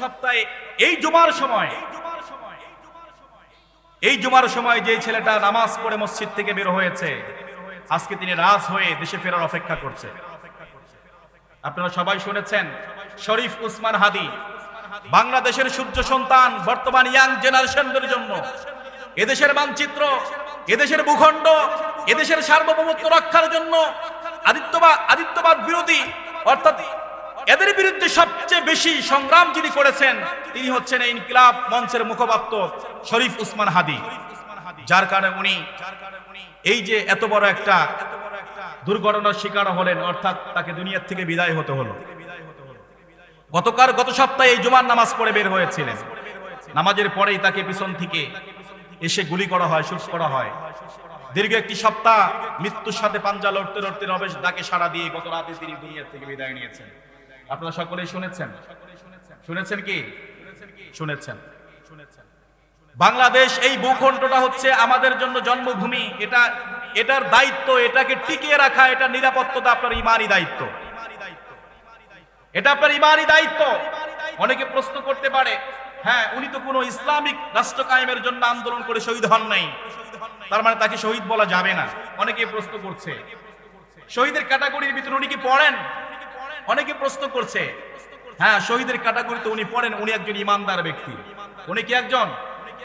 সপ্তাহে এই জুমার সময়, এই জুমার সময় যে ছেলেটা নামাজ পড়ে মসজিদ থেকে বের হয়েছে, আজকে তিনি রাজ হয়ে দেশে ফেরার অপেক্ষা করছে। আপনারা সবাই শুনেছেন, শরীফ উসমান হাদি, বাংলাদেশের সূর্য সন্তান, বর্তমান ইয়াং জেনারেশনদের জন্য। এদেশের মানচিত্র, এদেশের ভূখণ্ড, এদেশের সার্বভৌমত্ব রক্ষার জন্য আদিত্যবাদ আদিত্যবাদ বিরোধী, অর্থাৎ এদের বিরুদ্ধে সবচেয়ে বেশি সংগ্রাম যিনি করেছেন, তিনি হচ্ছেন এই ইনকিলাব মঞ্চের মুখপাত্র শরীফ উসমান হাদি। যার কারণে উনি এই যে এত বড় একটা দুর্ঘটনার শিকার হলেন, অর্থাৎ তাকে দুনিয়ার থেকে বিদায় হতে হলো। গতকাল গত সপ্তাহে এই জুমার নামাজ পড়ে বের হয়েছিলেন। নামাজের পরেই তাকে পিছন থেকে এসে গুলি করা হয়, শুট করা হয়। দীর্ঘ একটি সপ্তাহ মৃত্যুর সাথে পাঞ্জা লড়তে লড়তে রবেশ ডাকে সাড়া দিয়ে গত রাতে তিনি দুনিয়ার থেকে বিদায় নিয়েছেন। আপনারা সকলেই শুনেছেন। শুনেছেন কি? শুনেছেন। বাংলাদেশ এই ভূখণ্ডটা হচ্ছে আমাদের জন্য জন্মভূমি। এটা, এটার দায়িত্ব, এটাকে টিকিয়ে রাখা, এটা নিরাপত্তা আপনার ইমানি দায়িত্ব। এটা আপনার ইমানি দায়িত্ব। অনেকে প্রশ্ন করতে পারে হ্যাঁ উনি তো কোনো ইসলামিক রাষ্ট্র কায়েমের জন্য আন্দোলন করে শহীদ হন নাই। তার মানে তাকে শহীদ বলা যাবে না। অনেকে প্রশ্ন করছে, শহীদের ক্যাটাগরির ভিতরে উনি কি পড়েন? অনেকে প্রশ্ন করছে হ্যাঁ শহীদের ক্যাটাগরিতে উনি পড়েন, উনি একজন ইমানদার ব্যক্তি। উনি কি একজন?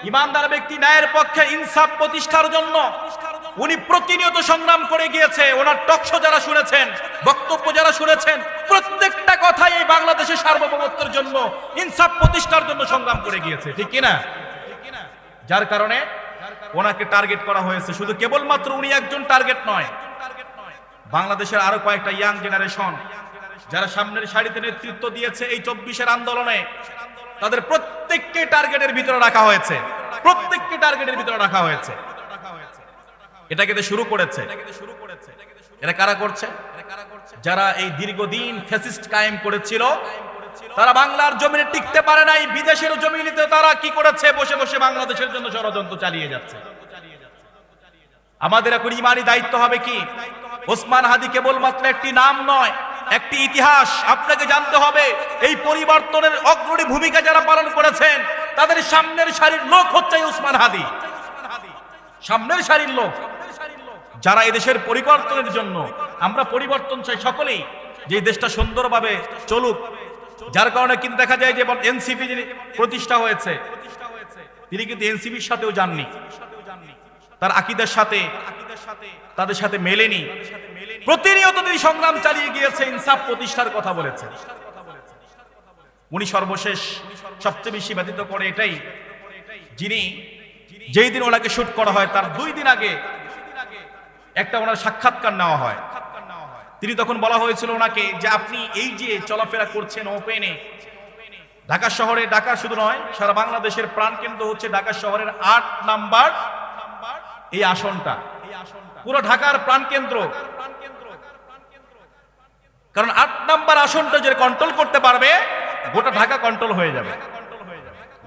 ইমানদার ব্যক্তি ন্যায়ের পক্ষে ইনসাফ প্রতিষ্ঠার জন্য উনি প্রতিনিয়ত সংগ্রাম করে গিয়েছে। ওনার টকশো যারা শুনেছেন, বক্তব্য যারা শুনেছেন, প্রত্যেকটা কথাই এই বাংলাদেশের সার্বভৌমত্বের জন্য, ইনসাফ প্রতিষ্ঠার জন্য সংগ্রাম করে গিয়েছে। ঠিক কিনা? যার কারণে ওনাকে টার্গেট করা হয়েছে। শুধু কেবলমাত্র উনি একজন টার্গেট নয়, বাংলাদেশের আরও কয়েকটা ইয়াং জেনারেশন যারা সামনের সারিতে নেতৃত্ব দিয়েছে এই চব্বিশের আন্দোলনে, তাদের প্রত্যেককে টার্গেটের ভিতরে রাখা হয়েছে। প্রত্যেককে টার্গেটের ভিতরে রাখা হয়েছে। এটা কিন্তু শুরু করেছে। এটা কারা করছে? যারা এই দীর্ঘদিন ফ্যাসিস্ট কায়েম করেছিল, তারা বাংলার জমিনে টিকতে পারে নাই, বিদেশের জমিনিতে তারা কি করেছে? বসে বসে বাংলাদেশের জন্য ষড়যন্ত্র চালিয়ে যাচ্ছে। আমাদের এখন ইমানি দায়িত্ব হবে কি? ওসমান হাদি কেবলমাত্র একটি নাম নয় একটি ইতিহাস আপনাকে জানতে হবে, এই পরিবর্তনের অগ্রণী ভূমিকা যারা পালন করেছেন, তাদের সামনের সারির লোক হচ্ছে এই ওসমান হাদি। সামনের সারির লোক। যারা এদেশের পরিবর্তনের জন্য, আমরা পরিবর্তন চাই সকলেই, যে দেশটা সুন্দরভাবে চলুক। যার কারণে কিন্তু দেখা যায় যে এনসিপি প্রতিষ্ঠা হয়েছে, তিনি কিন্তু এনসিপির সাথেও যাননি। তার আকিদের সাথে, তাদের সাথে মেলেনি। প্রতিনিয়ত তিনি সংগ্রাম চালিয়ে গিয়েছে, ইনসাফ প্রতিষ্ঠার কথা বলেছে। উনি সর্বশেষ, সবচেয়ে বেশি ব্যতীত করে এটাই, যিনি যেই দিন ওনাকে শুট করা হয়, তার দুই দিন আগে একটা ওনার সাক্ষাৎকার নেওয়া হয়। তিনি তখন বলা হয়েছিল ওনাকে যে আপনি এই যে চলাফেরা করছেন ওপেনে, ঢাকা শহরে, ঢাকা শুধু নয়, সারা বাংলাদেশের প্রাণকেন্দ্র হচ্ছে ঢাকা শহরের আট নাম্বার এই আসনটা। পুরো ঢাকার প্রাণকেন্দ্র। কারণ আট নাম্বার আসনটা যে কন্ট্রোল করতে পারবে, গোটা ঢাকা কন্ট্রোল হয়ে যাবে।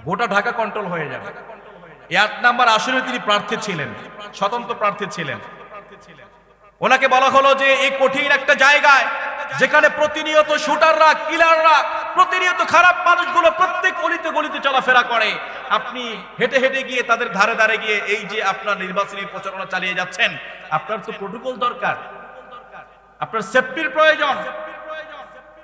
গোটা ঢাকা কন্ট্রোল হয়ে যাবে। এই আট নাম্বার আসনে তিনি প্রার্থী ছিলেন, স্বতন্ত্র প্রার্থী ছিলেন। ওনাকে বলা হলো যে এই কঠিন একটা জায়গায় যেখানে প্রতিনিয়ত শুটাররা, কিলাররা, প্রতিনিয়ত খারাপ মানুষগুলো প্রত্যেক গলিতে গলিতে চলাফেরা করে। আপনি হেঁটে হেঁটে গিয়ে তাদের ধারে ধারে গিয়ে এই যে আপনার নির্বাচনী প্রচারণা চালিয়ে যাচ্ছেন, আপনার তো প্রোটোকল দরকার। আপনার সেফটির প্রয়োজন।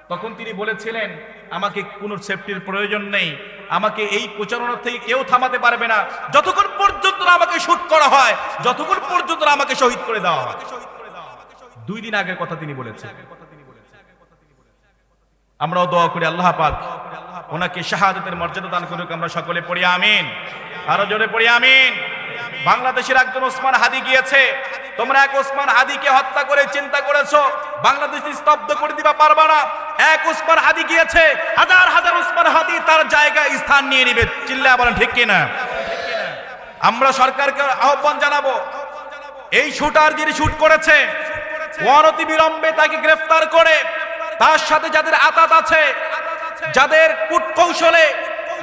তখন তিনি বলেছিলেন, আমাকে কোনো সেফটির প্রয়োজন নেই। আমাকে এই প্রচারণা থেকে কেউ থামাতে পারবে না। যতক্ষণ পর্যন্ত আমাকে শুট করা হয়, যতক্ষণ পর্যন্ত আমাকে শহীদ করে দেওয়া হয়। দুই দিন আগের কথা তিনি বলেছেন। আমরাও দোয়া করি আল্লাহ পাক, ওনাকে শাহাদতের মর্যাদা দান করুক, আমরা সকলে পড়ি, আমিন। আরও জোরে পড়ি, আমিন। বাংলাদেশের একজন ওসমান হাদি গিয়েছে। তোমরা এক ওসমান হাদিকে হত্যা করে চিন্তা করেছ, বাংলাদেশ স্তব্ধ করে দিবা পারবা না। এক ওসমান হাদি গিয়েছে, হাজার হাজার ওসমান হাদি তার জায়গায় স্থান নিয়ে নিবে। চিল্লা বলেন, ঠিক কিনা? আমরা সরকারকে আহ্বান জানাব, এই শুটার যিনি শুট করেছে, অনতি বিলম্বে তাকে গ্রেফতার করে, তার সাথে যাদের আতাত আছে, যাদের কূট কৌশলে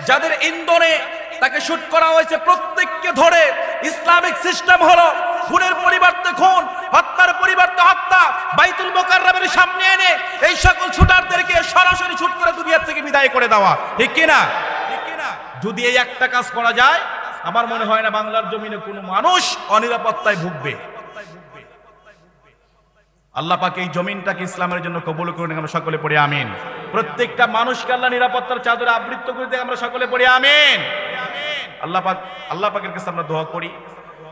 যাদের ইন্ধনে তাকে শুট করা হয়েছে, প্রত্যেককে ধরে ইসলামিক সিস্টেম হলো খুনের পরিবর্তে খুন, হত্যার পরিবর্তে হত্যা, বাইতুল মোকাররমের সামনে এনে এই সকল শুটারদেরকে সরাসরি শুট করে দুনিয়া থেকে বিদায় করে দেওয়া। ঠিক কিনা? যদি এই একটা কাজ করা যায়, আমার মনে হয় না বাংলার জমিনে কোনো মানুষ অনিরাপত্তায় ভুগবে। আল্লাহ পাক এই জমিনটাকে ইসলামের জন্য কবুল করুন আমরা সকলে পড়ে, আমিন। প্রত্যেকটা মানুষকে আল্লাহ নিরাপত্তার চাদরে আবৃত্ত করে দিয়ে আমরা সকলে পড়ে, আমিন। আল্লাহ পাক আল্লাহ পাকের কাছে আমরা দোয়া করি।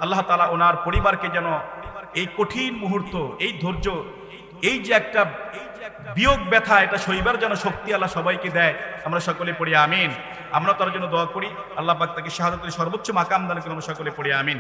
আল্লাহ তালা ওনার পরিবারকে যেন এই কঠিন মুহূর্ত, এই ধৈর্য, এই যে একটা বিয়োগ ব্যথা, এটা সইবার যেন শক্তি আল্লাহ সবাইকে দেয়, আমরা সকলে পড়ি, আমিন। আমরা তার জন্য দোয়া করি, আল্লাহ পাক তাকে শাহাদাতের সর্বোচ্চ মাকাম দান করে আমরা সকলে পড়ি, আমিন।